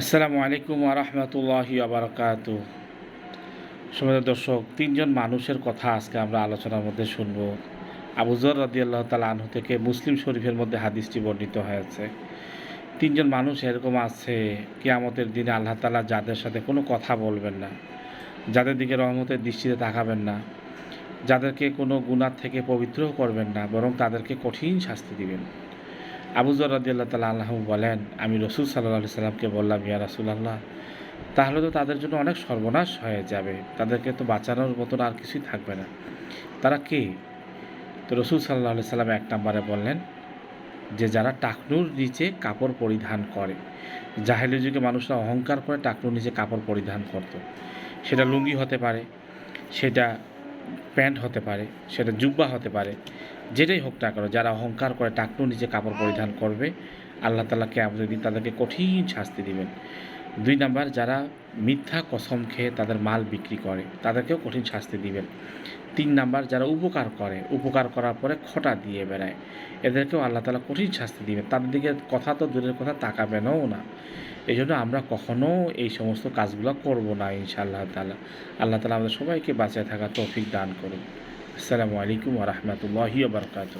আসসালামু আলাইকুম আরহামতুল্লাহি আবরকাত সমাজ দর্শক, তিনজন মানুষের কথা আজকে আমরা আলোচনার মধ্যে শুনব। আবুজর রাদি আল্লাহ তালা আনহু থেকে মুসলিম শরীফের মধ্যে হাদিসটি বর্ণিত হয়েছে। তিনজন মানুষ এরকম আছে, কিয়ামতের দিনে আল্লাহ তালা যাদের সাথে কোনো কথা বলবেন না, যাদের দিকে রহমতের দৃষ্টিতে তাকাবেন না, যাদেরকে কোনো গুণার থেকে পবিত্রও করবেন না, বরং তাদেরকে কঠিন শাস্তি দিবেন। আবুজর রাদিয়াল্লাহ তালা আল্লাহ বলেন, আমি রসুল সাল্লাহ সাল্লামকে বললাম, ইয়া রাসুলাল্লাহ, তাহলে তো তাদের জন্য অনেক সর্বনাশ হয়ে যাবে। তাদেরকে তো বাঁচানোর মতন আর কিছুই থাকবে না। তারা কে? তো রসুল সাল্লাহ সাল্লাম এক নম্বরে বললেন, যে যারা টাকনুর নিচে কাপড় পরিধান করে। জাহেলি যুগে মানুষরা অহংকার করে টাকনুর নিচে কাপড় পরিধান করত। সেটা লুঙ্গি হতে পারে, সেটা প্যান্ট হতে পারে, সেটা জুব্বা হতে পারে, যেটাই হোক না কেন, যারা অহংকার করে টাকটু নিচে কাপড় পরিধান করবে, আল্লাহ তালাকে আমাদের দিন তাদেরকে কঠিন শাস্তি দিবেন। দুই নাম্বার, যারা মিথ্যা কসম খেয়ে তাদের মাল বিক্রি করে, তাদেরকেও কঠিন শাস্তি দিবেন। তিন নাম্বার, যারা উপকার করে, উপকার করার পরে খটা দিয়ে বেড়ায়, এদেরকেও আল্লাহ তালা কঠিন শাস্তি দিবেন। তাদের দিকে কথা তো দূরের কথা, তাকাবেনও না। এই জন্য আমরা কখনও এই সমস্ত কাজগুলো করব না, ইনশাআল্লাহ তালা আল্লাহ তালা আমাদের সবাইকে বাঁচায় থাকা তৌফিক দান করুন। আসসালামু আলাইকুম রহমতুল্লাহি বারকাত